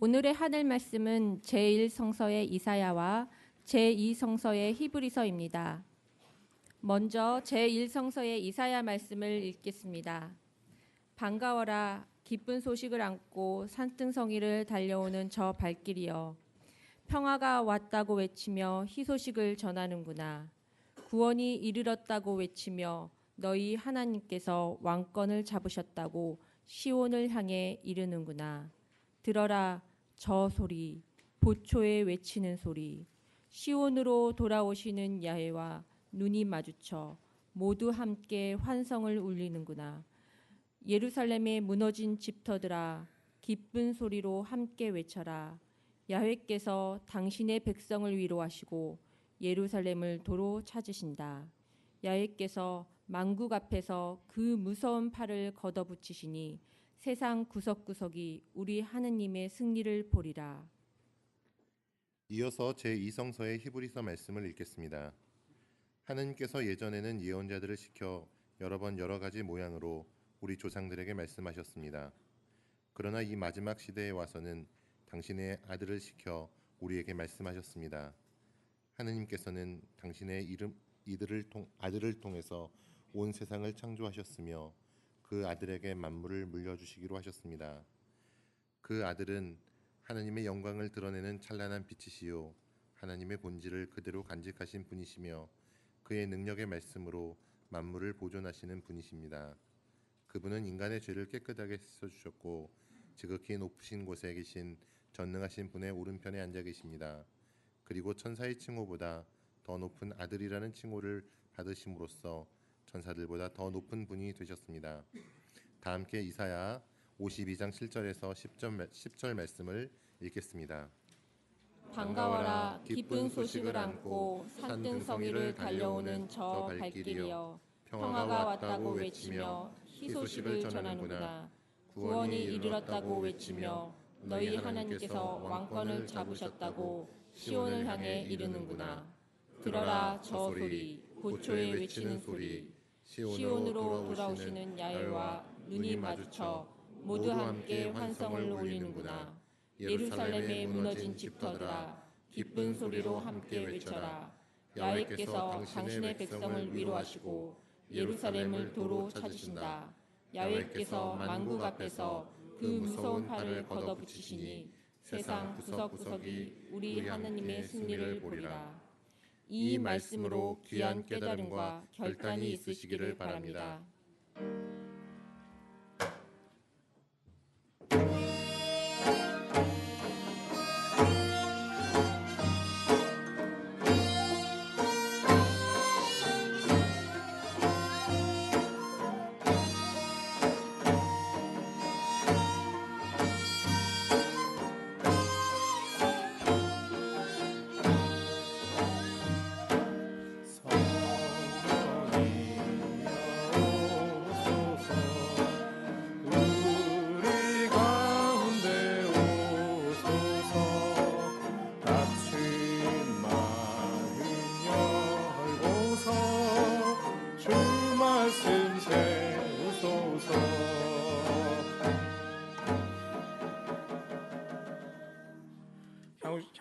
오늘의 하늘 말씀은 제1성서의 이사야와 제2성서의 히브리서입니다. 먼저 제1성서의 이사야 말씀을 읽겠습니다. 반가워라 기쁜 소식을 안고 산등성이를 달려오는 저 발길이여 평화가 왔다고 외치며 희소식을 전하는구나 구원이 이르렀다고 외치며 너희 하나님께서 왕권을 잡으셨다고 시온을 향해 이르는구나 들어라 저 소리 보초에 외치는 소리 시온으로 돌아오시는 야훼와 눈이 마주쳐 모두 함께 환성을 울리는구나. 예루살렘의 무너진 집터들아 기쁜 소리로 함께 외쳐라. 야훼께서 당신의 백성을 위로하시고 예루살렘을 도로 찾으신다. 야훼께서 망국 앞에서 그 무서운 팔을 걷어붙이시니 세상 구석구석이 우리 하느님의 승리를 보리라. 이어서 제2성서의 히브리서 말씀을 읽겠습니다. 하느님께서 예전에는 예언자들을 시켜 여러 번 여러 가지 모양으로 우리 조상들에게 말씀하셨습니다. 그러나 이 마지막 시대에 와서는 당신의 아들을 시켜 우리에게 말씀하셨습니다. 하느님께서는 당신의 이름 이들을 통 아들을 통해서 온 세상을 창조하셨으며 그 아들에게 만물을 물려주시기로 하셨습니다. 그 아들은 하나님의 영광을 드러내는 찬란한 빛이시요 하나님의 본질을 그대로 간직하신 분이시며 그의 능력의 말씀으로 만물을 보존하시는 분이십니다. 그분은 인간의 죄를 깨끗하게 씻어 주셨고 지극히 높으신 곳에 계신 전능하신 분의 오른편에 앉아 계십니다. 그리고 천사의 칭호보다 더 높은 아들이라는 칭호를 받으심으로써 천사들보다 더 높은 분이 되셨습니다. 다 함께 이사야 52장 7절에서 10절, 10절 말씀을 읽겠습니다. 반가워라. 기쁜 소식을 안고 산등성이를 달려오는 저 발길이여. 평화가 왔다고 외치며 희소식을 전하는구나. 구원이 이르렀다고 외치며 너희 하나님께서 왕권을 잡으셨다고 시온을 향해 이르는구나. 들어라 저 소리. 고초에 외치는 소리 시온으로 돌아오시는 야훼와 눈이 마주쳐 모두 함께 환성을 올리는구나. 예루살렘의 무너진 집터들아 기쁜 소리로 함께 외쳐라. 야훼께서 당신의 백성을 위로하시고 예루살렘을 도로 찾으신다. 야훼께서 만국 앞에서 그 무서운 팔을 걷어붙이시니 세상 구석구석이 우리 하나님의 승리를 보리라 이 말씀으로 귀한 깨달음과 결단이 있으시기를 바랍니다.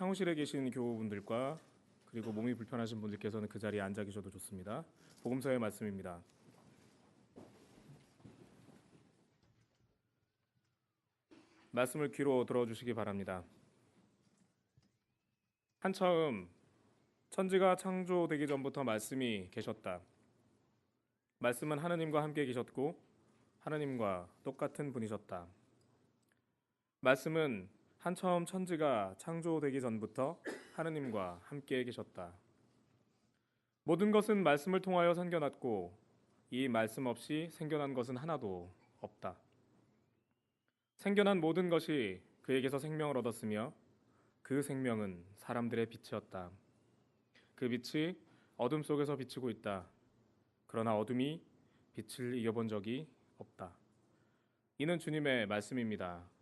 향후실에 계신 교우분들과 그리고 몸이 불편하신 분들께서는 그 자리에 앉아 계셔도 좋습니다. 복음서의 말씀입니다. 말씀을 귀로 들어주시기 바랍니다. 한처음 천지가 창조되기 전부터 말씀이 계셨다. 말씀은 하느님과 함께 계셨고 하느님과 똑같은 분이셨다. 말씀은 한처음 천지가 창조되기 전부터 하느님과 함께 계셨다. 모든 것은 말씀을 통하여 생겨났고 이 말씀 없이 생겨난 것은 하나도 없다. 생겨난 모든 것이 그에게서 생명을 얻었으며 그 생명은 사람들의 빛이었다. 그 빛이 어둠 속에서 비치고 있다. 그러나 어둠이 빛을 이겨본 적이 없다. 이는 주님의 말씀입니다.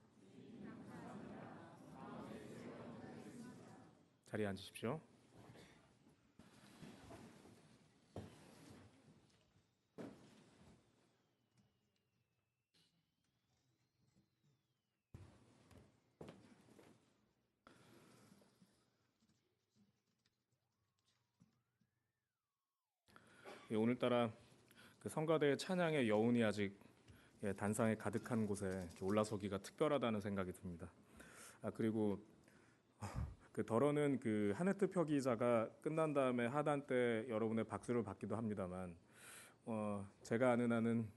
자리에 앉으십시오. 예, 오늘따라 그 성가대 찬양의 여운이 아직 예, 단상에 가득한 곳에 올라서기가 특별하다는 생각이 듭니다. 아, 그리고 그 덜어는 그 하늘뜻 표기자가 끝난 다음에 하단 때 여러분의 박수를 받기도 합니다만 어, 제가 아는 한은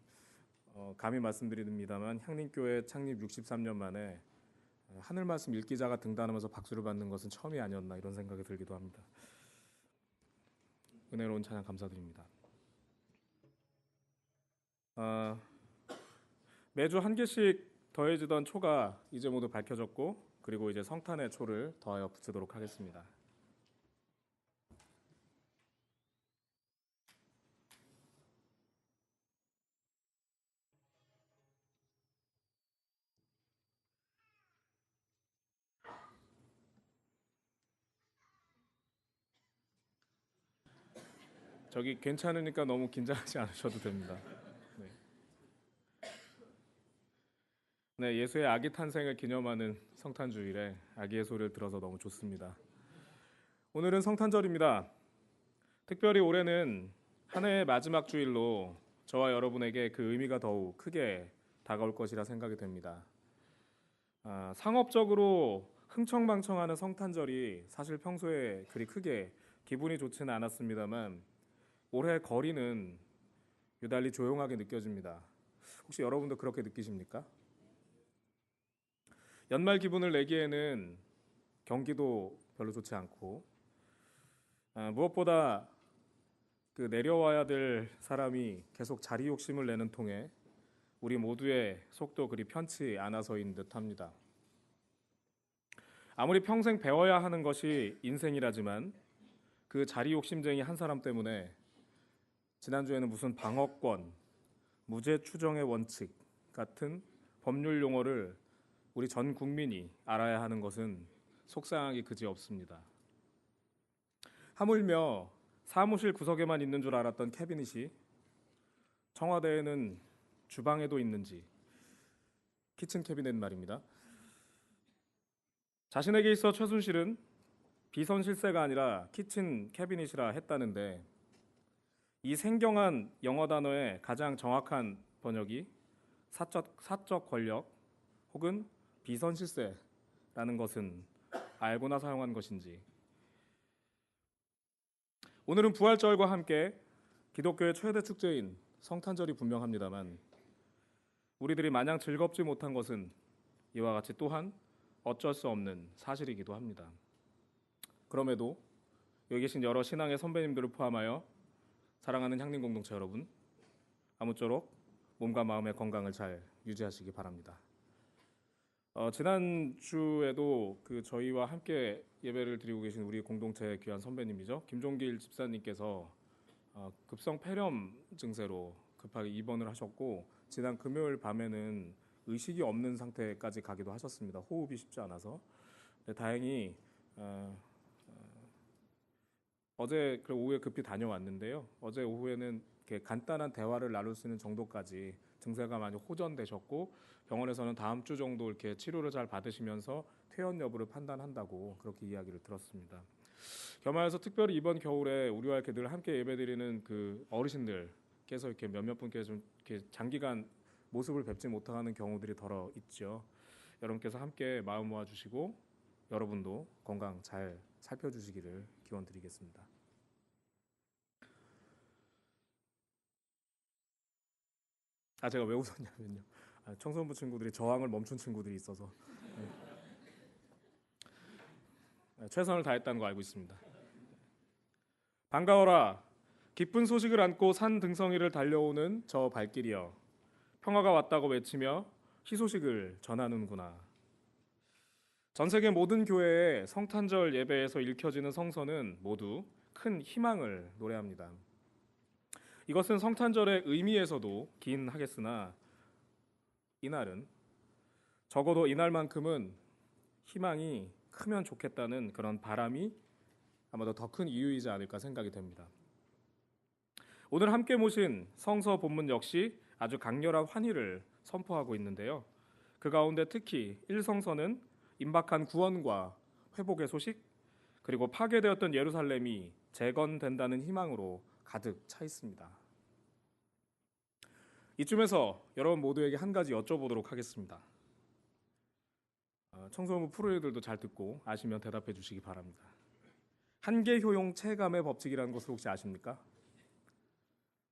어, 감히 말씀드립니다만 향림교회 창립 63년 만에 어, 하늘 말씀 읽기자가 등단하면서 박수를 받는 것은 처음이 아니었나 이런 생각이 들기도 합니다. 은혜로운 찬양 감사드립니다. 아, 매주 한 개씩 더해지던 초가 이제 모두 밝혀졌고 그리고 이제 성탄의 초를 더하여 붙이도록 하겠습니다. 저기 괜찮으니까 너무 긴장하지 않으셔도 됩니다. 네. 네, 예수의 아기 탄생을 기념하는 성탄 주일에 아기의 소리를 들어서 너무 좋습니다. 오늘은 성탄절입니다. 특별히 올해는 한 해의 마지막 주일로 저와 여러분에게 그 의미가 더욱 크게 다가올 것이라 생각이 됩니다. 아, 상업적으로 흥청망청하는 성탄절이 사실 평소에 그리 크게 기분이 좋지는 않았습니다만 올해 거리는 유달리 조용하게 느껴집니다. 혹시 여러분도 그렇게 느끼십니까? 연말 기분을 내기에는 경기도 별로 좋지 않고 아, 무엇보다 그 내려와야 될 사람이 계속 자리 욕심을 내는 통에 우리 모두의 속도 그리 편치 않아서인 듯합니다. 아무리 평생 배워야 하는 것이 인생이라지만 그 자리 욕심쟁이 한 사람 때문에 지난주에는 무슨 방어권, 무죄 추정의 원칙 같은 법률 용어를 우리 전 국민이 알아야 하는 것은 속상하기 그지 없습니다. 하물며 사무실 구석에만 있는 줄 알았던 캐비닛이 청와대에는 주방에도 있는지 키친 캐비넷 말입니다. 자신에게 있어 최순실은 비선 실세가 아니라 키친 캐비닛이라 했다는데 이 생경한 영어 단어의 가장 정확한 번역이 사적, 사적 권력 혹은 비선 실세라는 것은 알고나 사용한 것인지 오늘은 부활절과 함께 기독교의 최대 축제인 성탄절이 분명합니다만 우리들이 마냥 즐겁지 못한 것은 이와 같이 또한 어쩔 수 없는 사실이기도 합니다. 그럼에도 여기 계신 여러 신앙의 선배님들을 포함하여 사랑하는 향림 공동체 여러분, 아무쪼록 몸과 마음의 건강을 잘 유지하시기 바랍니다. 어, 지난 주에도 그 저희와 함께 예배를 드리고 계신 우리 공동체 귀한 선배님이죠 김종길 집사님께서 어, 급성 폐렴 증세로 급하게 입원을 하셨고 지난 금요일 밤에는 의식이 없는 상태까지 가기도 하셨습니다. 호흡이 쉽지 않아서 네, 다행히 어, 어제 그 오후에 급히 다녀왔는데요. 어제 오후에는 이렇게 간단한 대화를 나눌 수 있는 정도까지 증세가 많이 호전되셨고 병원에서는 다음 주 정도 이렇게 치료를 잘 받으시면서 퇴원 여부를 판단한다고 그렇게 이야기를 들었습니다. 겸하여서 특별히 이번 겨울에 우리와 이렇게 늘 함께 예배드리는 그 어르신들께서 이렇게 몇몇 분께 좀 이렇게 장기간 모습을 뵙지 못하는 경우들이 더러 있죠. 여러분께서 함께 마음 모아 주시고 여러분도 건강 잘 살펴주시기를 기원드리겠습니다. 아 제가 왜 웃었냐면요. 아, 청소년부 친구들이 저항을 멈춘 친구들이 있어서 네. 네, 최선을 다했다는 거 알고 있습니다. 반가워라. 기쁜 소식을 안고 산 등성이를 달려오는 저 발길이여. 평화가 왔다고 외치며 희소식을 전하는구나. 전 세계 모든 교회의 성탄절 예배에서 읽혀지는 성서는 모두 큰 희망을 노래합니다. 이것은 성탄절의 의미에서도 긴 하겠으나 이날은 적어도 이날만큼은 희망이 크면 좋겠다는 그런 바람이 아마도 더 큰 이유이지 않을까 생각이 됩니다. 오늘 함께 모신 성서 본문 역시 아주 강렬한 환희를 선포하고 있는데요. 그 가운데 특히 1성서는 임박한 구원과 회복의 소식 그리고 파괴되었던 예루살렘이 재건된다는 희망으로 가득 차 있습니다. 이쯤에서 여러분 모두에게 한 가지 여쭤보도록 하겠습니다. 어, 청소년부 프로들도 잘 듣고 아시면 대답해 주시기 바랍니다. 한계 효용 체감의 법칙이라는 것을 혹시 아십니까?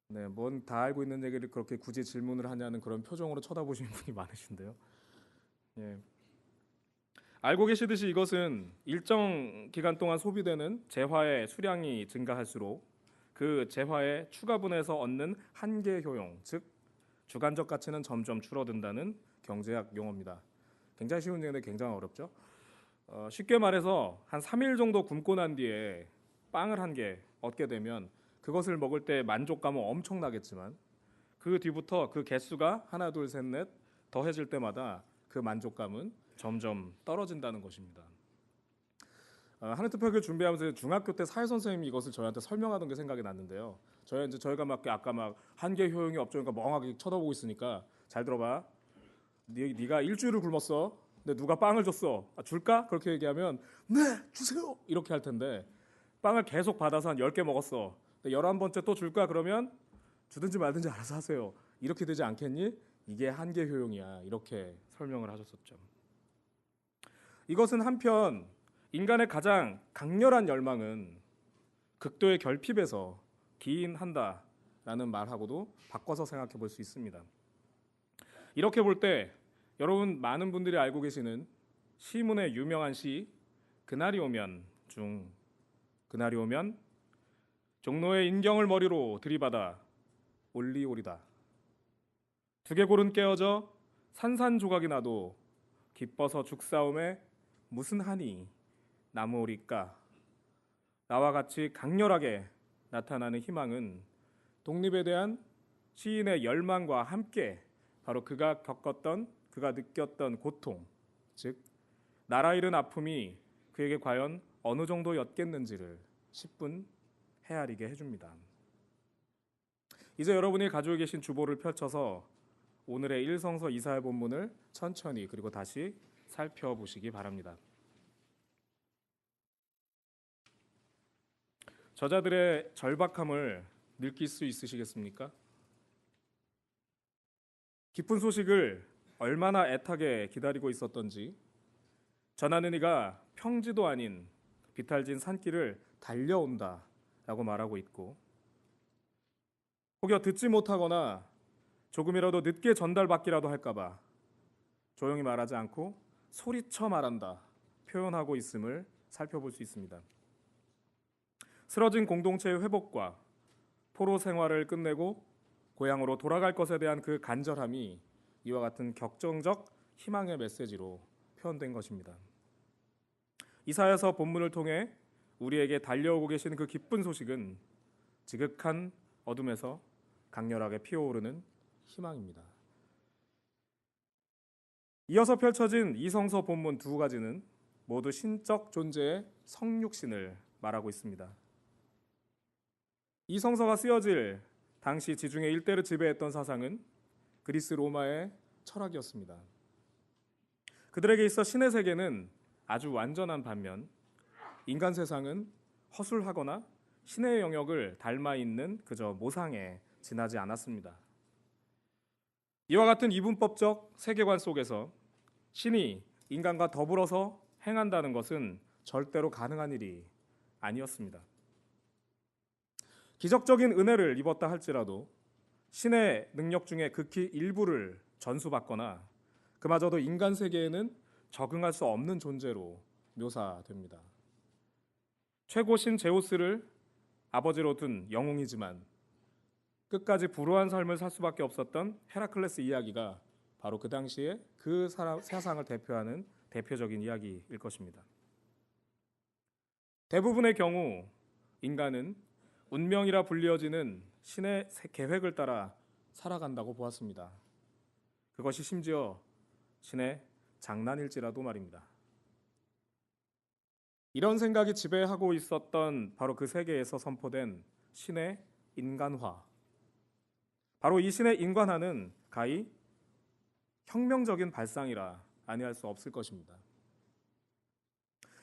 네, 뭔 다 알고 있는 얘기를 그렇게 굳이 질문을 하냐는 그런 표정으로 쳐다보시는 분이 많으신데요. 예. 알고 계시듯이 이것은 일정 기간 동안 소비되는 재화의 수량이 증가할수록 그 재화의 추가분에서 얻는 한계 효용, 즉 주관적 가치는 점점 줄어든다는 경제학 용어입니다. 굉장히 쉬운 얘기인데 굉장히 어렵죠. 어, 쉽게 말해서 한 3일 정도 굶고 난 뒤에 빵을 한 개 얻게 되면 그것을 먹을 때 만족감은 엄청나겠지만 그 뒤부터 그 개수가 하나 둘 셋 넷 더해질 때마다 그 만족감은 점점 떨어진다는 것입니다. 어, 하는 투표를 준비하면서 중학교 때 사회 선생님이 이것을 저희한테 설명하던 게 생각이 났는데요. 저희 이제 저희가 막 아까 막 한계 효용이 없죠니까 멍하게 쳐다보고 있으니까 잘 들어봐. 네, 네가 일주일을 굶었어. 근데 누가 빵을 줬어. 아, 줄까? 그렇게 얘기하면 네 주세요. 이렇게 할 텐데 빵을 계속 받아서 한 10개 먹었어. 근데 11번째 또 줄까? 그러면 주든지 말든지 알아서 하세요. 이렇게 되지 않겠니? 이게 한계 효용이야. 이렇게 설명을 하셨었죠. 이것은 한편 인간의 가장 강렬한 열망은 극도의 결핍에서 기인한다라는 말하고도 바꿔서 생각해 볼 수 있습니다. 이렇게 볼 때 여러분 많은 분들이 알고 계시는 시문의 유명한 시 그날이 오면 중 그날이 오면 종로의 인경을 머리로 들이받아 올리오리다 두개골은 깨어져 산산조각이 나도 기뻐서 죽사움에 무슨 한이 나무오리까 나와 같이 강렬하게 나타나는 희망은 독립에 대한 시인의 열망과 함께 바로 그가 겪었던 그가 느꼈던 고통 즉 나라 잃은 아픔이 그에게 과연 어느 정도였겠는지를 10분 헤아리게 해줍니다. 이제 여러분이 가지고 계신 주보를 펼쳐서 오늘의 일성서 이사야 본문을 천천히 그리고 다시 살펴보시기 바랍니다. 저자들의 절박함을 느낄 수 있으시겠습니까? 기쁜 소식을 얼마나 애타게 기다리고 있었던지 전하는 이가 평지도 아닌 비탈진 산길을 달려온다라고 말하고 있고 혹여 듣지 못하거나 조금이라도 늦게 전달받기라도 할까봐 조용히 말하지 않고 소리쳐 말한다 표현하고 있음을 살펴볼 수 있습니다. 쓰러진 공동체의 회복과 포로 생활을 끝내고 고향으로 돌아갈 것에 대한 그 간절함이 이와 같은 격정적 희망의 메시지로 표현된 것입니다. 이사야서 본문을 통해 우리에게 달려오고 계신 그 기쁜 소식은 지극한 어둠에서 강렬하게 피어오르는 희망입니다. 이어서 펼쳐진 이성서 본문 두 가지는 모두 신적 존재의 성육신을 말하고 있습니다. 이 성서가 쓰여질 당시 지중해 일대를 지배했던 사상은 그리스 로마의 철학이었습니다. 그들에게 있어 신의 세계는 아주 완전한 반면 인간 세상은 허술하거나 신의 영역을 닮아 있는 그저 모상에 지나지 않았습니다. 이와 같은 이분법적 세계관 속에서 신이 인간과 더불어서 행한다는 것은 절대로 가능한 일이 아니었습니다. 기적적인 은혜를 입었다 할지라도 신의 능력 중에 극히 일부를 전수받거나 그마저도 인간 세계에는 적응할 수 없는 존재로 묘사됩니다. 최고신 제우스를 아버지로 둔 영웅이지만 끝까지 불우한 삶을 살 수밖에 없었던 헤라클레스 이야기가 바로 그 당시에 그 사람, 세상을 대표하는 대표적인 이야기일 것입니다. 대부분의 경우 인간은 운명이라 불리어지는 신의 계획을 따라 살아간다고 보았습니다. 그것이 심지어 신의 장난일지라도 말입니다. 이런 생각이 지배하고 있었던 바로 그 세계에서 선포된 신의 인간화. 바로 이 신의 인간화는 가히 혁명적인 발상이라 아니할 수 없을 것입니다.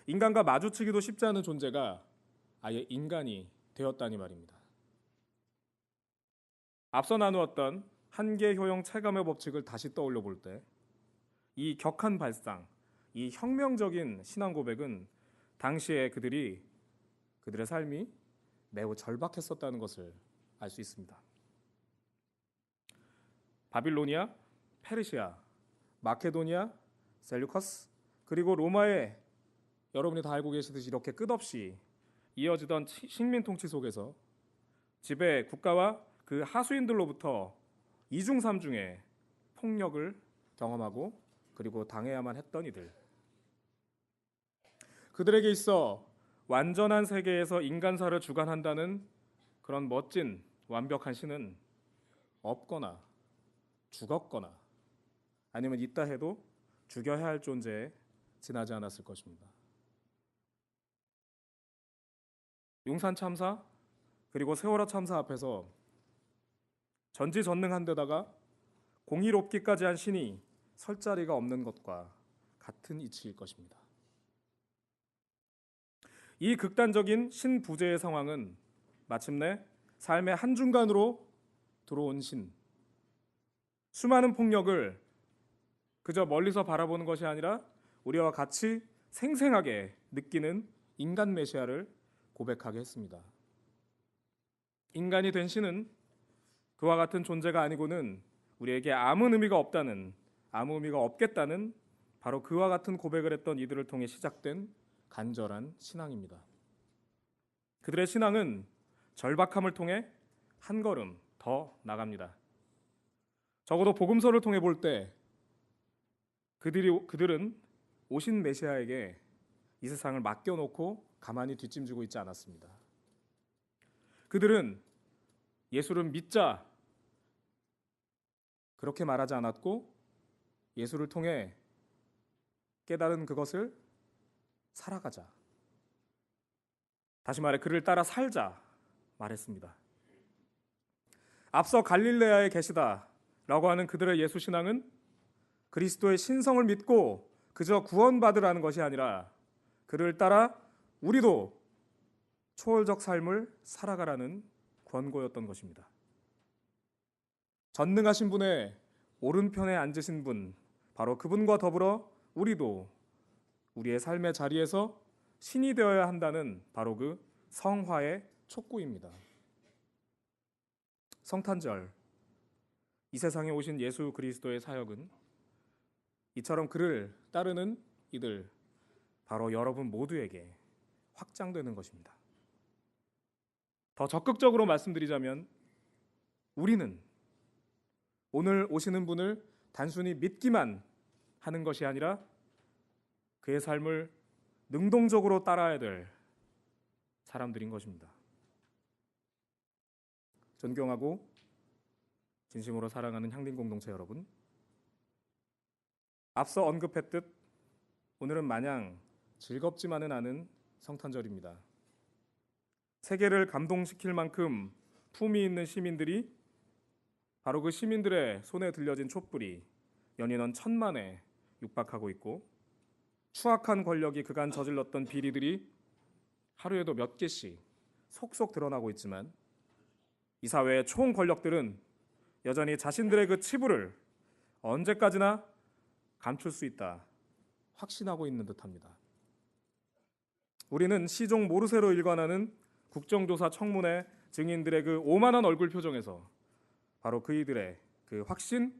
인간과 마주치기도 쉽지 않은 존재가 아예 인간이 되었다니 말입니다. 앞서 나누었던 한계 효용 체감의 법칙을 다시 떠올려 볼 때 이 격한 발상, 이 혁명적인 신앙 고백은 당시에 그들이 그들의 삶이 매우 절박했었다는 것을 알 수 있습니다. 바빌로니아, 페르시아, 마케도니아, 셀루커스 그리고 로마의 여러분이 다 알고 계시듯이 이렇게 끝없이 이어지던 치- 식민 통치 속에서 지배 국가와 그 하수인들로부터 이중 삼중의 폭력을 경험하고 그리고 당해야만 했던 이들. 그들에게 있어 완전한 세계에서 인간사를 주관한다는 그런 멋진 완벽한 신은 없거나 죽었거나 아니면 있다 해도 죽여야 할 존재에 지나지 않았을 것입니다. 용산 참사 그리고 세월호 참사 앞에서 전지전능한 데다가 공의롭기까지 한 신이 설 자리가 없는 것과 같은 이치일 것입니다. 이 극단적인 신부재의 상황은 마침내 삶의 한중간으로 들어온 신. 수많은 폭력을 그저 멀리서 바라보는 것이 아니라 우리와 같이 생생하게 느끼는 인간 메시아를 고백하게 했습니다. 인간이 된 신은 그와 같은 존재가 아니고는 우리에게 아무 의미가 없다는 아무 의미가 없겠다는 바로 그와 같은 고백을 했던 이들을 통해 시작된 간절한 신앙입니다. 그들의 신앙은 절박함을 통해 한 걸음 더 나갑니다. 적어도 복음서를 통해 볼 때 그들이 그들은 오신 메시아에게 이 세상을 맡겨놓고 가만히 뒷짐지고 있지 않았습니다. 그들은 예수를 믿자 그렇게 말하지 않았고 예수를 통해 깨달은 그것을 살아가자. 다시 말해 그를 따라 살자 말했습니다. 앞서 갈릴레아에 계시다라고 하는 그들의 예수 신앙은 그리스도의 신성을 믿고 그저 구원받으라는 것이 아니라 그를 따라 우리도 초월적 삶을 살아가라는 권고였던 것입니다. 전능하신 분의 오른편에 앉으신 분, 바로 그분과 더불어 우리도 우리의 삶의 자리에서 신이 되어야 한다는 바로 그 성화의 촉구입니다. 성탄절, 이 세상에 오신 예수 그리스도의 사역은 이처럼 그를 따르는 이들, 바로 여러분 모두에게 확장되는 것입니다. 더 적극적으로 말씀드리자면 우리는 오늘 오시는 분을 단순히 믿기만 하는 것이 아니라 그의 삶을 능동적으로 따라야 될 사람들인 것입니다. 존경하고 진심으로 사랑하는 향림 공동체 여러분, 앞서 언급했듯 오늘은 마냥 즐겁지만은 않은 성탄절입니다. 세계를 감동시킬 만큼 품이 있는 시민들이 바로 그 시민들의 손에 들려진 촛불이 연인원 천만에 육박하고 있고 추악한 권력이 그간 저질렀던 비리들이 하루에도 몇 개씩 속속 드러나고 있지만 이 사회의 총 권력들은 여전히 자신들의 그 치부를 언제까지나 감출 수 있다 확신하고 있는 듯합니다. 우리는 시종 모르세로 일관하는 국정조사 청문회 증인들의 그 오만한 얼굴 표정에서 바로 그이들의 그 확신,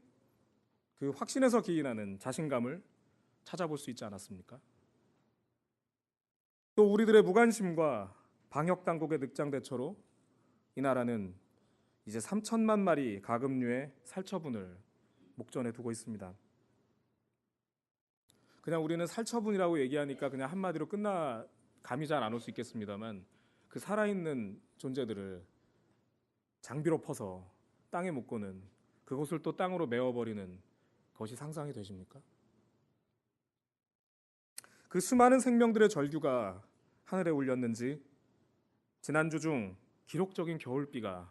그 확신에서 기인하는 자신감을 찾아볼 수 있지 않았습니까? 또 우리들의 무관심과 방역 당국의 늑장 대처로 이 나라는 이제 3천만 마리 가금류의 살처분을 목전에 두고 있습니다. 그냥 우리는 살처분이라고 얘기하니까 그냥 한마디로 끝나 감이 잘 안 올 수 있겠습니다만 그 살아있는 존재들을 장비로 퍼서 땅에 묻고는 그곳을 또 땅으로 메워버리는 것이 상상이 되십니까? 그 수많은 생명들의 절규가 하늘에 울렸는지 지난주 중 기록적인 겨울비가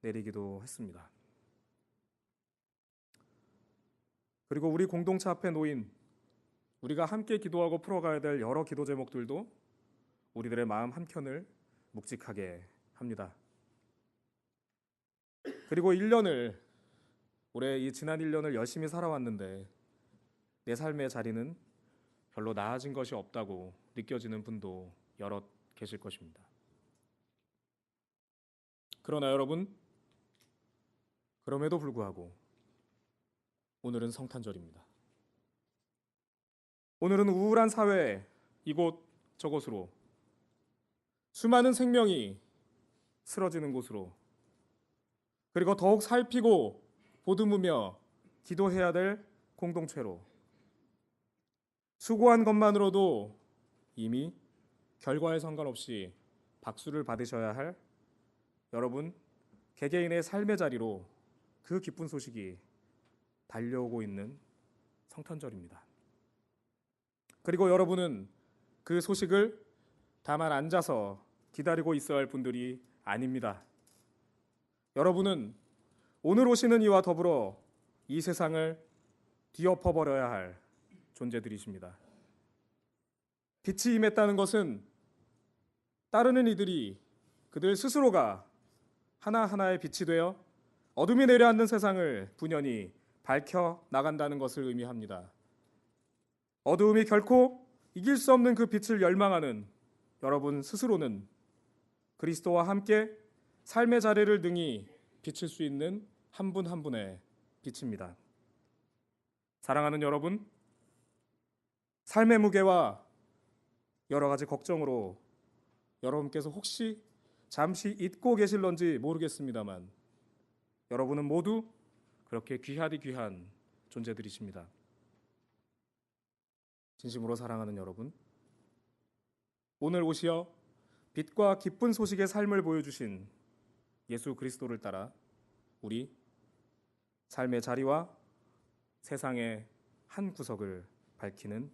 내리기도 했습니다. 그리고 우리 공동체 앞에 놓인 우리가 함께 기도하고 풀어가야 될 여러 기도 제목들도 우리들의 마음 한켠을 묵직하게 합니다. 그리고 1년을 올해 이 지난 1년을 열심히 살아왔는데 내 삶의 자리는 별로 나아진 것이 없다고 느껴지는 분도 여럿 계실 것입니다. 그러나 여러분 그럼에도 불구하고 오늘은 성탄절입니다. 오늘은 우울한 사회 이곳 저곳으로 수많은 생명이 쓰러지는 곳으로 그리고 더욱 살피고 보듬으며 기도해야 될 공동체로 수고한 것만으로도 이미 결과에 상관없이 박수를 받으셔야 할 여러분 개개인의 삶의 자리로 그 기쁜 소식이 달려오고 있는 성탄절입니다. 그리고 여러분은 그 소식을 다만 앉아서 기다리고 있어야 할 분들이 아닙니다. 여러분은 오늘 오시는 이와 더불어 이 세상을 뒤엎어 버려야 할 존재들이십니다. 빛이 임했다는 것은 따르는 이들이 그들 스스로가 하나하나의 빛이 되어 어둠이 내려앉는 세상을 분연히 밝혀 나간다는 것을 의미합니다. 어두움이 결코 이길 수 없는 그 빛을 열망하는 여러분 스스로는 그리스도와 함께 삶의 자리를 등이 비칠 수 있는 한분한 분의 빛입니다. 사랑하는 여러분, 삶의 무게와 여러 가지 걱정으로 여러분께서 혹시 잠시 잊고 계실런지 모르겠습니다만 여러분은 모두 그렇게 귀하디 귀한 존재들이십니다. 진심으로 사랑하는 여러분, 오늘 오시어 빛과 기쁜 소식의 삶을 보여주신 예수 그리스도를 따라 우리 삶의 자리와 세상의 한 구석을 밝히는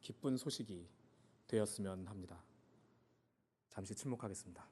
기쁜 소식이 되었으면 합니다. 잠시 침묵하겠습니다.